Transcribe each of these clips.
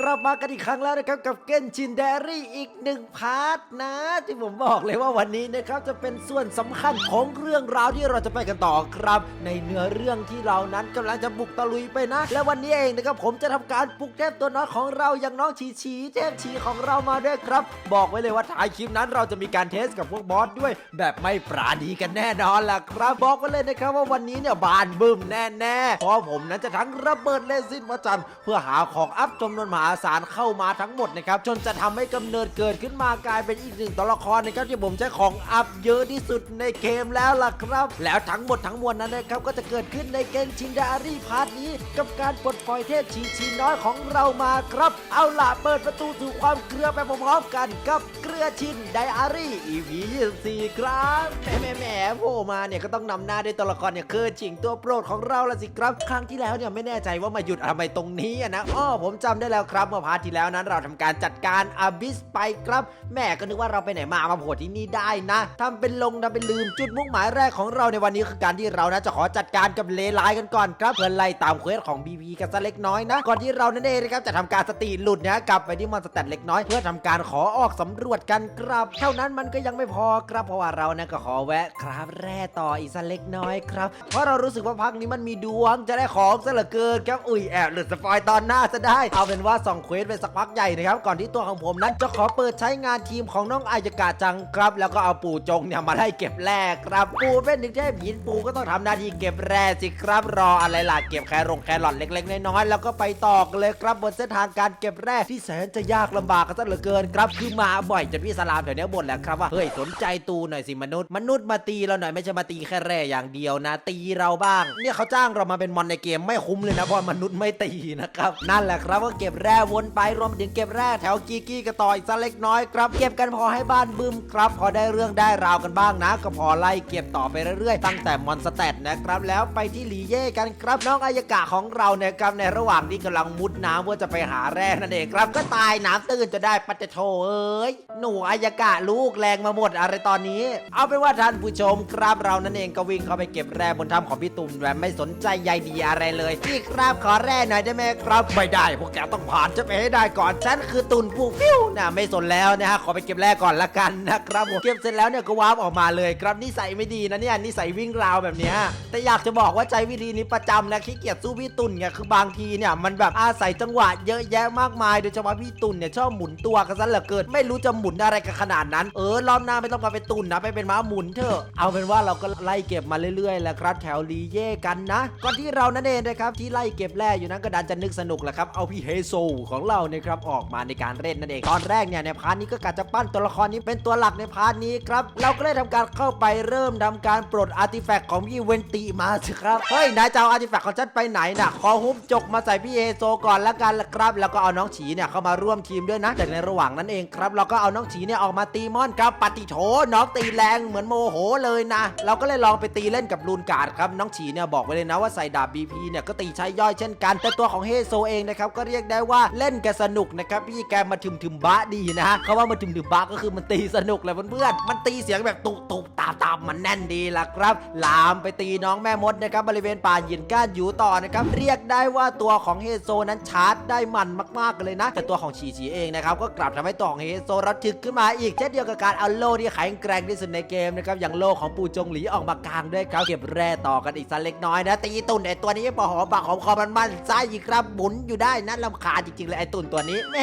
กลับมากันอีกครั้งแล้วนะครับกับเกนชินเดรี่อีกหนึ่งพาร์ทนะ ที่ผมบอกเลยว่าวันนี้นะครับจะเป็นส่วนสำคัญของเรื่องราวที่เราจะไปกันต่อครับ ในเนื้อเรื่องที่เรานั้นกำลังจะบุกตะลุยไปนะ และวันนี้เองนะครับผมจะทำการปลุกเทพตัวน้อยของเราอย่างน้องชีชีเทพชีของเรามาด้วยครับ บอกไว้เลยว่าท้ายคลิปนั้นเราจะมีการเทสกับพวกบอสด้วย แบบไม่ปราณีกันแน่นอนล่ะครับบอกไว้เลยนะครับว่าวันนี้เนี่ยบานบึ้มแน่ๆเพราะผมนั้นจะทั้งระเบิดเลซินมาจันเพื่อหาของอัพจำนวนมหาศาลเข้ามาทั้งหมดนะครับจนจะทำให้กำเนิดเกิดขึ้นมากลายเป็นอีกหนึ่งตัวละครนะครับที่ผมใช้ของอัพเยอะที่สุดในเกมแล้วล่ะครับ แล้วทั้งหมดทั้งมวลนั้นนะครับก็จะเกิดขึ้นในเกมชินดารีพาร์ทนี้ กับการปลดปล่อยเทพชีชีน้อยของเรามาครับ เอาล่ะเปิดประตูสู่ความเกลือไปพร้อมๆกันกับเกลือชินไดอารี่ EP 24 ครับแหมแหมแหมโผล่มาเนี่ยก็ต้องนำหน้าด้วยตัวละครเนี่ยคือจิงตัวโปรดของเราละสิครับ ครั้งที่แล้วเนี่ยไม่แน่ใจว่ามาหยุดทำไมตรงนี้อะนะอ้อผมจำได้แล้วครับเมื่อพาร์ทที่แล้วนั้นเราทำการจัดการอาบิสไปครับแม่ก็นึกว่าเราไปไหนมามาโผล่ที่นี่ได้นะทำเป็นลงทำเป็นลืมจุดมุ่งหมายแรกของเราในวันนี้คือการที่เรานะจะขอจัดการกับเลไลกันก่อนครับเพื่อไล่ตามเควสของ BP กันสักเล็กน้อยนะก่อนที่เรานั่นเองนะครับจะทำการสติหลุดนะกลับไปที่มอนสเตตเล็กน้อย เพื่อทำการขอออกสำรวจกันครับเท่านั้นมันก็ยังไม่พอครับเพราะว่าเรานะก็ขอแวะครับแร่ต่ออีกสักเล็กน้อยครับเพราะเรารู้สึกว่าพักนี้มันมีดวงจะได้ของซะเหลือเกินครับอุ้ยแอบหลุดสปอยตอนหน้าซะได้ เอาเป็นว่าส่องเควสไปสักพักใหญ่นะครับก่อนที่ตัวของผมนั้นจะขอเปิดใช้งานทีมของน้องอายกาจังครับ แล้วก็เอาปู่จงเนี่ยมาไล่เก็บแร่ครับปู่เป็นหนึ่งเทพหินปู่ก็ต้องทำหน้าที่เก็บแร่สิครับรออะไรล่ะเก็บแครงแครอทเล็กๆน้อยๆแล้วก็ไปต่อกันเลยครับบนเส้นทางการเก็บแร่ที่แสนจะยากลำบากกันซะเหลือเกินครับคือมาบ่อยจนพี่สลามแถวนี้บ่นแล้วครับว่าเฮ้ยสนใจตูหน่อยสิมนุษย์มนุษย์มาตีเราหน่อยไม่ใช่มาตีแค่แร่อย่างเดียวนะ ตีเราบ้าง เนี่ยเขาจ้างเรามาเป็นมอนในเกมไม่คุ้มเลยนะเพราะมนุษย์ไม่ตีนะครับนั่นแหละครับก็เก็บแร่วนไปรวมถึงเก็บแร่แถวกีกี้กันต่ออีกสักเล็กน้อยครับ เก็บกันพอให้บ้านบึ้มครับ พอได้เรื่องได้ราวกันบ้างนะ ก็พอไล่เก็บต่อไปเรื่อยๆ ตั้งแต่มอนสเตตนะครับ แล้วไปที่หลีเย่กันครับน้องอายกะของเราเนี่ยครับในระหว่างที่กำลังมุดน้ำเพื่อจะไปหาแร่นั่นเองครับ ก็ตายน้ำตื้นจะได้ปัจจโชเอ้ยหนูอายกะลูกแรงมาหมดอะไรตอนนี้ เอาเป็นว่าท่านผู้ชมครับเรานั่นเองก็วิ่งเข้าไปเก็บแร่บนถ้ำของพี่ตุ่มแบบไม่สนใจใยดีอะไรเลยพี่ครับขอแร่หน่อยได้ไหมครับ ไม่ได้พวกแกต้องผ่านจะไปให้ได้ก่อนฉันคือตุนผู้ฟิวนะไม่สนแล้วนะฮะขอไปเก็บแร่ก่อนละกันนะครับผมเก็บเสร็จแล้วเนี่ยก็วาร์ปออกมาเลยครับนิสัยไม่ดีนะเนี่ยนิสัยวิ่งราวแบบเนี้ยแต่อยากจะบอกว่าใจวิธีนี้ประจำนะขี้เกียจสู้พี่ตุ่นไงคือบางทีเนี่ยมันแบบอาศัยจังหวะเยอะแยะมากมายโดยเฉพาะพี่ตุนเนี่ยชอบหมุนตัวกันซะเหลือเกินไม่รู้จะหมุนอะไรกันขนาดนั้น เออรอบหน้าไม่ต้องมาเป็นตุนนะไปเป็นม้าหมุนเถอะเอาเป็นว่าเราก็ไล่เก็บมาเรื่อยๆแหละครับแถวลีเย่กันนะก่อนที่เรานั่นเองนะครับที่ไล่เก็บแร่อยู่นั้นก็ดันจะนึกสนุกแหละครับเอาพี่เฮโซของเราเนี่ยครับออกมาในการเล่นนั่นเองตอนแรกเนี่ยในพาร์ทนี้ก็กะจะปั้นตัวละครนี้เป็นตัวหลักในพาร์ทนี้ครับเราก็เลยทำการเข้าไปเริ่มทำการปลดอาร์ติแฟกต์ของพี่เวนติมาสิครับเฮ้ยนายจะเอาอาร์ติแฟกต์ของฉันไปไหนน่ะขอฮุบจกมาใส่พี่เฮโซก่อนละกันละครับ แล้วก็เอาน้องฉีเนี่ยเข้ามาร่วมทีมด้วยนะแต่ในระหว่างนั้นเองครับ เราก็เอาน้องฉีเนี่ยออกมาตีมอนครับปฏิโถน้องตีแรงเหมือนโมโหเลยนะ เราก็เลยลองไปตีเล่นกับลูนการ์ดครับน้องฉีเนี่ยบอกไว้เลยนะว่าใส่ดาบ BP เนี่ยก็ตีใช้ย่อยเช่นกัน แต่ตัวของเฮโซเองนะครับก็เรียกได้ว่าเล่นแกสนุกนะครับพี่แกมาถึมถึมๆบะดีนะฮะเขาว่ามาถึมถึมๆบะก็คือมันตีสนุกเลยเพื่อนๆมันตีเสียงแบบตุบตุบตามตามมันแน่นดีล่ะครับ ลามไปตีน้องแม่มดนะครับบริเวณป่าหินก้านอยู่ต่อนะครับเรียกได้ว่าตัวของเฮโซนั้นชาร์จได้มันมากๆเลยนะ แต่ตัวของฉีฉีเองนะครับก็กลับทำให้ตัวของเฮโซระทึกขึ้นมาอีกเช่นเดียวกับการเอาโล่ที่แข็งแกร่งที่สุดในเกมนะครับอย่างโล่ของปูจงหลีออกมากลางด้วยครับเก็บแร่ต่อกันอีกสักเล็กน้อยนะตีตุ่นไอตัวนี้พอหอมปากหอมคอมันมันไส้อีกครับหมุนอยู่ได้นั่นลำคาญจจริงๆเลยไอตุ่นตัวนี้แหม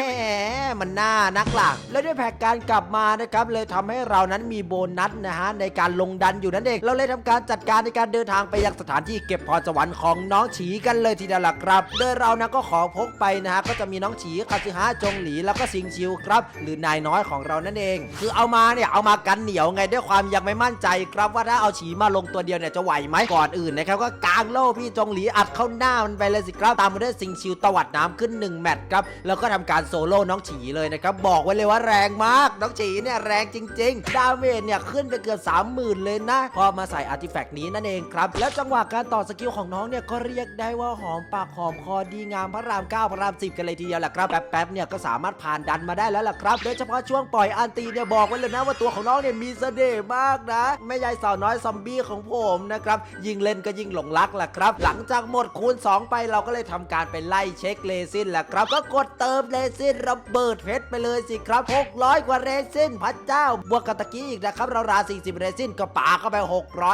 มันน่านักหล่ะแล้วด้วยแผกการกลับมานะครับเลยทำให้เรานั้นมีโบนัสนะฮะในการลงดันอยู่นั่นเองเราเลยทำการจัดการในการเดินทางไปยังสถานที่เก็บพรสวรรค์ของน้องฉีกันเลยทีเดียวล่ะครับ โดยเรานะก็ขอพกไปนะฮะก็จะมีน้องฉีคาซึฮะจงหลีแล้วก็ซิงชิวครับ หรือนายน้อยของเรานั่นเอง คือเอามาเนี่ยเอามากันเหนียวไงด้วยความยังไม่มั่นใจครับว่าถ้าเอาฉีมาลงตัวเดียวเนี่ยจะไหวไหมก่อนอื่นนะครับก็กางโล่พี่จงหลีอัดเข้าหน้ามันไปเลยสิครับตามมาด้วยซิงชิวตวัดน้ำขึ้นหนึ่งแมตช์ครับแล้วก็ทำการโซโล่น้องฉีเลยนะครับบอกไว้เลยว่าแรงมากน้องฉีเนี่ยแรงจริง ๆ ดาเมจเนี่ยขึ้นไปเกือบ30,000 เลยนะ พอมาใส่อาร์ติแฟกต์นี้นั่นเองครับแล้วจังหวะการต่อสกิลของน้องเนี่ยก็เรียกได้ว่าหอมปากหอมคอดีงามพระราม 9 พระราม 10 กันเลยทีเดียวแหละครับแป๊บๆเนี่ยก็สามารถผ่านดันมาได้แล้วล่ะครับโดยเฉพาะช่วงปล่อยอันตีเนี่ยบอกไว้เลยนะว่าตัวของน้องเนี่ยมีเสน่ห์มากนะแม่ยายสาวน้อยซอมบี้ของผมนะครับยิงเล่นก็ยิ่งหลงรักล่ะครับ หลังจากหมดคูณ 2 ไปเราก็เลยทำการไปไล่เช็คเลซินแหละครับก็กดเติมเรซินระเบิดเพชรไปเลยสิครับ 600 กว่าเรซินพระเจ้า บวกกับตะกี้อีกนะครับ เราราวๆ40 เรซินก็ป่าเข้าไป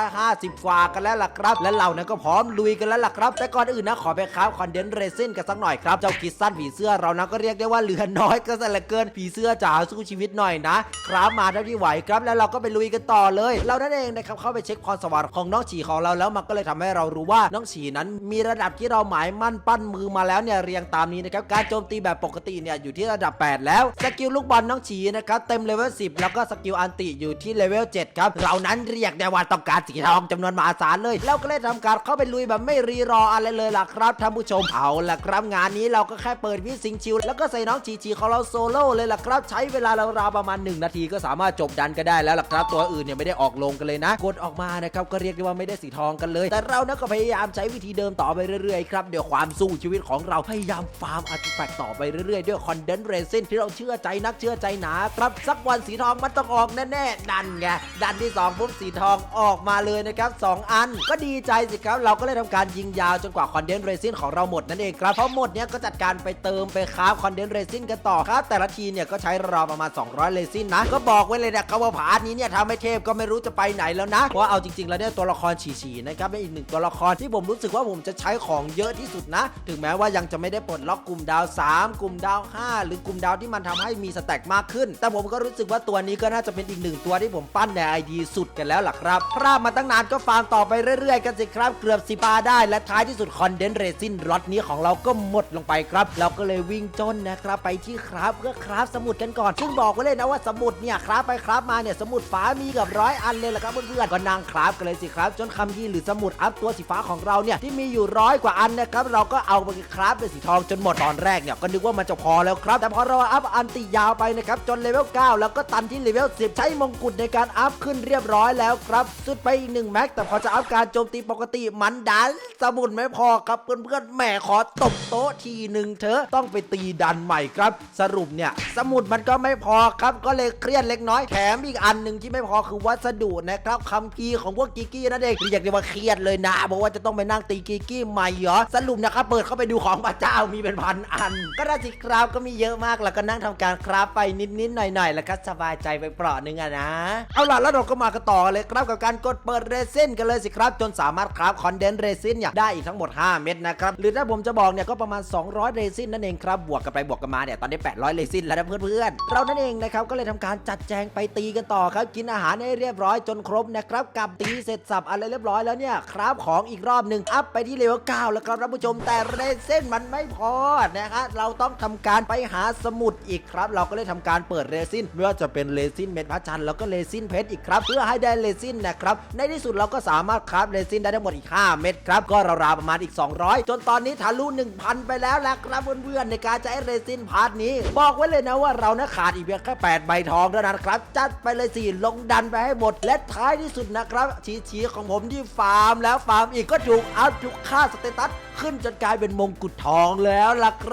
650 กว่ากันแล้วล่ะครับ และเรานั้นก็พร้อมลุยกันแล้วล่ะครับ แต่ก่อนอื่นนะขอไปคราฟคอนเดนเรซินกันสักหน่อยครับ เจ้าคิดสั้นผีเสื้อเรานะก็เรียกได้ว่าเหลือน้อยก็ซะเหลือเกินผีเสื้อจ๋าสู้ชีวิตหน่อยนะคราฟมาเท่าที่ไหวครับ แล้วเราก็ไปลุยกันต่อเลย เรานั่นเองนะครับเข้าไปเช็คพรสวรรค์ของน้องฉีของเราแล้วมันก็เลยทำให้เรารู้ว่าน้องฉีนั้นมีระดับที่เราหมายมั่นปั้นมือมาแล้วเนี่ยเรียงตามนี้นะครับการโจมตีแบบปกติเนี่ยอยู่ที่ระดับ 8 แล้ว สกิลลูกบอลน้องฉีนะครับเต็มเลเวล 10 แล้วก็สกิลอันติอยู่ที่เลเวล 7 ครับ เรานั้นเรียกได้ว่าต้องการสีทองจำนวนมหาศาลเลยเราก็เลยทำการเข้าไปลุยแบบไม่รีรออะไรเลยล่ะครับท่านผู้ชมเอาล่ะครับงานนี้เราก็แค่เปิดวิสิงชิวแล้วก็ใส่น้องฉีฉีของเราโซโล่เลยล่ะครับ ใช้เวลาราวๆประมาณ 1 นาทีก็สามารถจบดันก็ได้แล้วล่ะครับ ตัวอื่นเนี่ยไม่ได้ออกลงกันเลยนะกดออกมานะครับก็เรียกได้ว่าไม่ได้สีทองกันเลย แต่เรานะก็พยายามใช้วิธีเดิมต่อไปเรื่อยๆครับเดี๋ยวความสู้ชีวิตของเราพยายามฟาร์มอาร์ติแฟกต่อไปเรื่อยๆ ด้วยคอนเดนเรซินที่เราเชื่อใจนักเชื่อใจหนาครับสักวันสีทองมันต้องออกแน่ๆดันไงดันที่สองปุ๊บสีทองออกมาเลยนะครับสองอัน ก็ดีใจสิครับ เราก็เลยทำการยิงยาวจนกว่าคอนเดนเรซินของเราหมดนั่นเองครับเพราะหมดเนี้ยก็จัดการไปเติมไปคราฟคอนเดนเรซินกันต่อครับแต่ละทีเนี่ยก็ใช้ราวประมาณ 200 เรซินนะ ก็บอกไว้เลยนะครับว่าพาร์ทนี้เนี่ยทำให้เทพก็ไม่รู้จะไปไหนแล้วนะเพราะเอาจริงๆแล้วเนี่ยตัวละครฉี่ๆนะครับเป็นอีกหนึ่งตัวละครที่ผมรู้สึกว่าผมจะใช้ของเยอะที่สุดนะ ถึงแม้ว่ายังจะไม่ได้ปลดล็อกกลุ่มดาวาว3 กลุ่มดาว 5 หรือกลุ่มดาวที่มันทำให้มีสแต็กมากขึ้น แต่ผมก็รู้สึกว่าตัวนี้ก็น่าจะเป็นอีกหนึ่งตัวที่ผมปั้นในไอดีสุดกันแล้วล่ะครับพลาดมาตั้งนานก็ฟาร์มต่อไปเรื่อยๆ กันสิครับ เกือบสิปาได้ และท้ายที่สุดคอนเดนเรซินล็อตนี้ของเราก็หมดลงไปครับ เราก็เลยวิ่งจนนะครับไปที่คราฟเพื่อคราฟสมุดกันก่อน ซึ่งบอกไว้เลยนะว่าสมุดเนี่ยคราฟไปคราฟมาเนี่ยสมุดฟ้ามีเกับร้อยอันเลยล่ะครับเพื่อนๆก็นั่งคราฟกันเลยสิครับ จนคำยีหรือสมุดอัพตัวสีฟ้าของเราเนี่ยที่มีอยู่ร้อยกว่าอันนะครับเราก็เอาไปคราฟเป็นสีทองจนหมดตอนแรกเนี่ยก็นึกว่ามันจะพอแล้วครับ แต่พอเราอัพอันติยาวไปนะครับจนเลเวล 9 แล้วก็ตันที่เลเวล 10 ใช้มงกุฎในการอัพขึ้นเรียบร้อยแล้วครับสุดไปอีกหนึ่งแม็กแต่พอจะอัพการโจมตีปกติมันดันสมุดไม่พอครับเพื่อนๆแหมขอตบโต๊ะทีหนึ่งเถอะต้องไปตีดันใหม่ครับ สรุปเนี่ยสมุดมันก็ไม่พอครับก็เลยเครียดเล็กน้อยแถมอีกอันหนึ่งที่ไม่พอคือวัสดุนะครับคำพีของพวกกิกี้นั่นเองเรียกได้ว่าเครียดเลยนะบอกว่าจะต้องไปนั่งตีกิกกี้ใหม่เหรอสรุปนะครับเปิดเข้าไปดูของพระเจ้ามีเป็นพันอันก็ได้สิครับก็มีเยอะมากแล้วก็นั่งทำการคราฟไปนิดๆหน่อยๆแล้วก็สบายใจไปเปราะนึงอะนะ เอาล่ะแล้วเราก็มากันต่อเลยครับกับการกดเปิดเรซินกันเลยสิครับ จนสามารถคราฟคอนเดนเรซินเนี่ยได้อีกทั้งหมด 5 เม็ดนะครับหรือถ้าผมจะบอกเนี่ยก็ประมาณ 200 เรซินนั่นเองครับบวกกันไปบวกกันมาเนี่ยตอนนี้ 800 เรซินแล้วนะเพื่อนๆเรานั่นเองนะครับก็เลยทำการจัดแจงไปตีกันต่อครับกินอาหารให้เรียบร้อยจนครบนะครับกับตีเสร็จสับอะไรเรียบร้อยแล้วเนี่ยคราฟของอีกรอบหนึ่งอัพไปที่เลเวล9แล้วครับท่านผู้ชมแต่เรซินมันไม่พอนะครับเราต้องทำการไปหาสมุดอีกครับ เราก็เลยทำการเปิดเรซินไม่ว่าจะเป็นเรซินเม็ดพระจันทร์แล้วก็เรซินเพชรอีกครับ เพื่อให้ได้เรซินนะครับในที่สุดเราก็สามารถคราฟเรซินได้ทั้งหมดอีก 5 เม็ดครับก็ราวๆประมาณอีก 200 จนตอนนี้ทะลุ1,000 ไปแล้วล่ะครับเพื่อนๆในการใช้เรซินพาร์ทนี้ บอกไว้เลยนะว่าเรานะขาดอีกเพียงแค่8ใบทองเท่านั้นครับ จัดไปเลยสิลงดันไปให้หมด และท้ายที่สุดนะครับชีชีของผมที่ฟาร์มแล้วฟาร์มอีกก็ถูกอัพทุกค่าสเตตัสขึ้นจนกลายเป็นมงกุฎทองแล้วล่ะค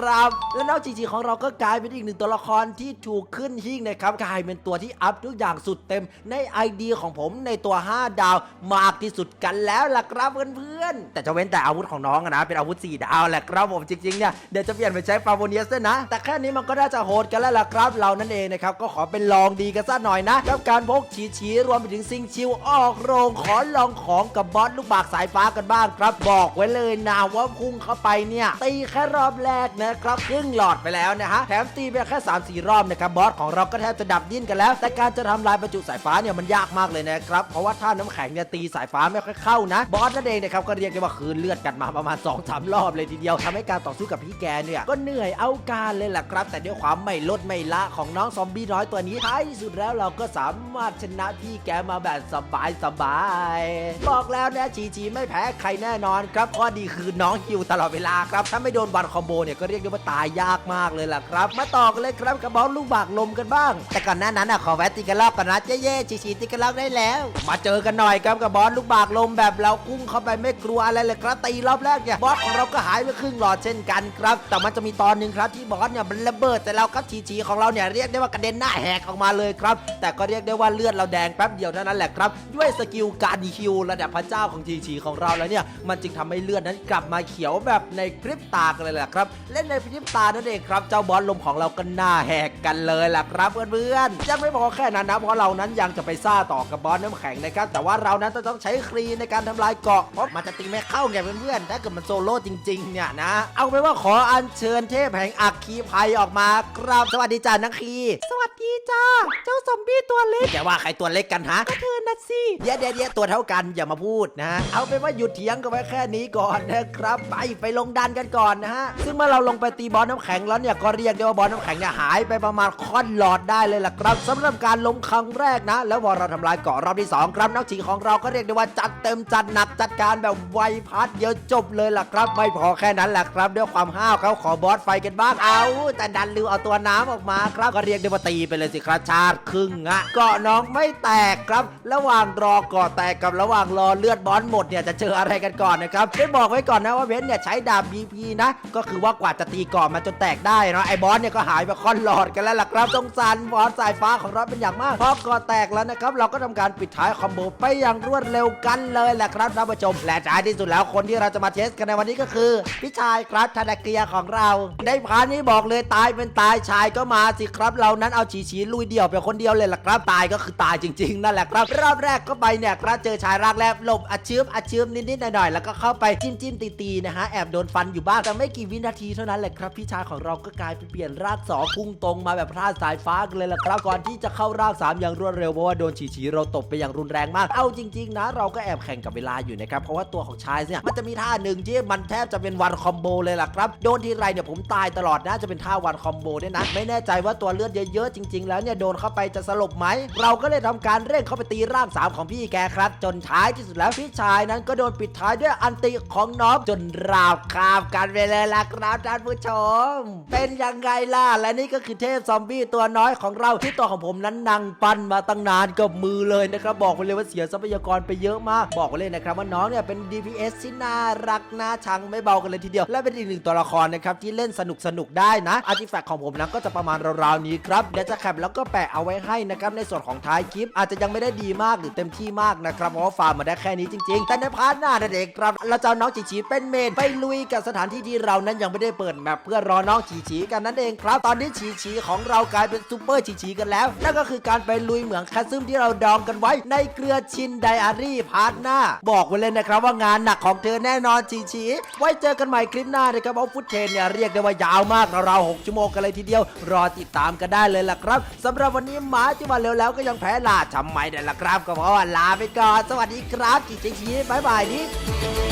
รับและนอกจีจีของเราก็กลายเป็นอีกหนึ่งตัวละครที่ถูกขึ้นหิ้งนะครับกลายเป็นตัวที่อัพทุกอย่างสุดเต็มใน ID ของผมในตัว 5 ดาวมากที่สุดกันแล้วล่ะครับเพื่อนๆแต่จะเว้นแต่อาวุธของน้องนะเป็นอาวุธ4ดาวแหละครับผมจริงๆเนี่ยเดี๋ยวจะเปลี่ยนไปใช้ฟาโวเนียสด้วยนะ แต่แค่นี้มันก็น่าจะโหดกันแล้วล่ะครับเรานั่นเองนะครับก็ขอเป็นลองดีกันสักหน่อยนะกับการพกฉีชีรวมไปถึงซิงชิวออกโรงขอลองของกับบอสลูกบากสายฟ้ากันบ้างครับบอกไว้เลยนะว่าพุ่งเข้าไปเนี่ยตีแค่รอบแรกนะครับครึ่งหลอดไปแล้วนะฮะแถมตีไปแค่3 4รอบนะครับบอสของเราก็แทบจะดับดิ้นกันแล้ว แต่การจะทำลายประจุสายฟ้าเนี่ยมันยากมากเลยนะครับเพราะว่าถ้าน้ำแข็งเนี่ยตีสายฟ้าไม่ค่อยเข้านะบอสนั่นเองนะครับก็เรียกได้ว่าคืนเลือดกันมาประมาณ2-3รอบเลยทีเดียวทำให้การต่อสู้กับพี่แกเนี่ยก็เหนื่อยเอาการเลยล่ะครับ แต่ด้วยความไม่ลดไม่ละของน้องซอมบี้น้อยตัวนี้ท้ายที่สุดแล้วเราก็สามารถชนะพี่แกมาแบบสบายสบายบอกแล้วนะจีจีไม่แพ้ใครแน่นอนครับข้อดีคือน้องฮิวตลอดเวลาครับถ้าไม่โดนบันคอมโบเนี่ยก็เรียกได้ว่าตายยากมากเลยล่ะครับ มาต่อกันเลยครับกับบอลลูกบากลมกันบ้าง แต่ก่อนหน้านั้นอะขอแวะตีกันรอบก่อนนะเจ๊เย่จีจีตีกันรอบได้แล้ว มาเจอกันหน่อยครับกับบอลลูกบากลมแบบเรากุ้งเข้าไปไม่กลัวอะไรเลยครับตีรอบแรกเนี่ยบอสของเราก็หายไปครึ่งหลอดเช่นกันครับ แต่มันจะมีตอนหนึ่งครับที่บอสเนี่ยมันระเบิดแต่เราครับจีจีของเราเนี่ยเรียกได้ว่ากระเด็นหน้าแหกออกมาเลยครับ แต่ก็เรียกได้ว่าเลือดเราแดงแป๊บเดียวเท่านั้นแหละครับด้วยสกิลการคิวระดับพระเจ้าของจีจีของเราแล้วเนี่ยมันจึงทำให้เลือดนั้นกลับมาเขียวแบบในพริบตากันเลยแหละครับและในในพริบตานั่นเองครับเจ้าบอลลมของเราก็หน้าแหกกันเลยล่ะครับเพื่อนๆยังไม่พอแค่นั้นนะเพราะเรานั้นยังจะไปซ่าต่อกับบอลน้ำแข็งนะครับแต่ว่าเรานั้นจะต้องใช้ครีในการทำลายเกาะเพราะมันจะตีไม่เข้าไงเพื่อนๆถ้าเกิดมันโซโล่จริงๆเนี่ยนะ เอาไปนว่าขออัญเชิญเทพแห่งอัคคีภัยออกมาครับสวัสดีจ้านักคี สวัสดีจ้าเจ้าซอมบี้ตัวเล็กอย่าว่าใครตัวเล็กกันฮะก็เธอนะสิเดี๋ยวเดี๋ยวเดี๋ยวตัวเท่ากันอย่ามาพูดนะ เอาเป็นว่าหยุดเถียงกันไว้แค่นี้ก่อนนะครับ ไปไปลงดันกันก่อนนะฮะซึ่งเมื่อเราลงไปตีบอลน้ำแข็งแล้วเนี่ยก็เรียกได้ว่าบอลน้ำแข็งเนี่ยหายไปประมาณค่อนหลอดได้เลยล่ะครับสำหรับการล้มครั้งแรกนะ แล้วพอเราทำลายเกาะรอบที่สองครับนักจีของเราก็เรียกได้ว่าจัดเต็มจัดหนักจัดการแบบไวพัดเดียวจบเลยล่ะครับ ไม่พอแค่นั้นแหละครับด้วยความห้าวเขาขอบอสไฟกันบ้างเอาแต่ดันลืมเอาตัวน้ำออกมาครับก็เรียกได้ว่าตีไปเลยสิครับชาติครึ่งอะเกาะน้องไม่แตกครับระหว่างรอเกาะแตกกับระหว่างรอเลือดบอสหมดเนี่ยจะเจออะไรกันก่อนนะครับได้บอกไว้ก่อนนะว่าเบนเนี่ยใช้ดาบ BP นะ ก็คือว่ากว่าจะตีเกาะมาจนแตกได้เนาะไอ้บอสเนี่ยก็หายไปค่อนหลอดกันแล้วล่ะครับสงสารบอสสายฟ้าของเราเป็นอย่างมากพอกาะแตกแล้วนะครับเราก็ทำการปิดท้ายคอมโบไปอย่างรวดเร็วกันเลยแหละครับท่านผู้ชมและท้ายที่สุดแล้วคนที่เราจะมาเทสกันในวันนี้ก็คือพี่ชายครับธนาเกียของเรา ในพาร์ทนี้บอกเลยตายเป็นตายชายก็มาสิครับ เรานั้นเอาฉีฉีลุยเดี่ยวไปคนเดียวเลยล่ะครับ ตายก็คือตายจริงๆนั่นแหละครับรอบแรกก็ไปเนี่ยครับเจอชายร่างแรกหลบอัดชืมอัดชืมนิดๆหน่อยๆแล้วก็เข้าไปจิ้มจิ้มตีตีๆนะฮะแอบโดนฟันอยู่บ้างแต่ไม่กี่วินาทีเท่านั้นแหละครับพี่ชายของเราก็กลายเป็นเปลี่ยนรางสองพุ่งตรงมาแบบพลาดสายฟ้ากันเลยล่ะครับก่อนที่จะเข้าร่างสามอย่างรวดเร็วเพราะว่าโดนฉีฉีเราตบไปอย่างรุนแรงมาก เอาจริง ๆ นะ เราก็แอบแข่งกับเวลาอยู่นะครับเพราะว่าตัวของชายเนี่ยมันจะมีท่าหนึ่งที่มันแทบจะเป็นวันคอมโบเลยล่ะครับโดนทีไรเนี่ยผมตายตลอดนะจะเป็นท่าวันคอมโบด้วยนะไม่แน่ใจว่าตัวเลือดเยอะๆจริง ๆ แล้วเนี่ยโดนเข้าไปจะสลบไหมเราก็เลยทำการเร่งเข้าไปตีร่างสามของพี่แกครับ จนท้ายที่สุดแล้วพี่ชายนั้นก็โดนปิดท้ายด้วยอันติของน้องจนราวคาบกันไปเลยล่ะครับท่านผูชม เป็นยังไงล่ะ และนี่ก็คือเทพซอมบี้ตัวน้อยของเราที่ตัวของผมนั้นนั่งปั้นมาตั้งนานกับมือเลยนะครับ บอกไปเลยว่าเสียทรัพยากรไปเยอะมาก บอกไปเลยนะครับว่าน้องเนี่ยเป็น DPS ที่น่ารักน่าชังไม่เบากันเลยทีเดียว และเป็นอีกหนึ่งตัวละครนะครับที่เล่นสนุกสนุกได้นะอาร์ติแฟกต์ของผมนั้นก็จะประมาณราวๆนี้ครับเดี๋ยวจะแคปแล้วก็แปะเอาไว้ให้นะครับในส่วนของท้ายคลิป อาจจะยังไม่ได้ดีมากหรือเต็มที่มากนะครับเพราะว่าฟาร์มมาได้แค่นี้จริง ๆ แต่ในพาร์ทหน้านั่นเองครับเราจะเอาน้องจีจีเป็นเมนไปลุยกับสถานที่ที่เรานั้นยังไม่ได้เปิดแมปเพื่อรอน้องจีจีกันนั่นเองครับ ตอนนี้จีจีของเรากลายเป็นซูเปอร์จีจีกันแล้ว นั่นก็คือการไปลุยเหมืองแคสซึมที่เราดองกันไว้ในเกลือชินไดอารี่พาร์ทหน้า บอกไว้เลยนะครับว่างานหนักของเธอแน่นอนจีจีไว้เจอกันใหม่คลิปหน้านะครับเอาฟุตเทนเนี่ยเรียกได้ว่ายาวมากราวๆ6ชั่วโมงกันเลยทีเดียว รอติดตามกันได้เลยล่ะครับสำหรับวันนี้หมาที่มาเร็วแล้วก็ยังแพ้ลาทำไมเดี๋ยวล่ะครับ ก็เพราะว่าลาไปก่อนสวัสดีครับจีจีบายบายนี่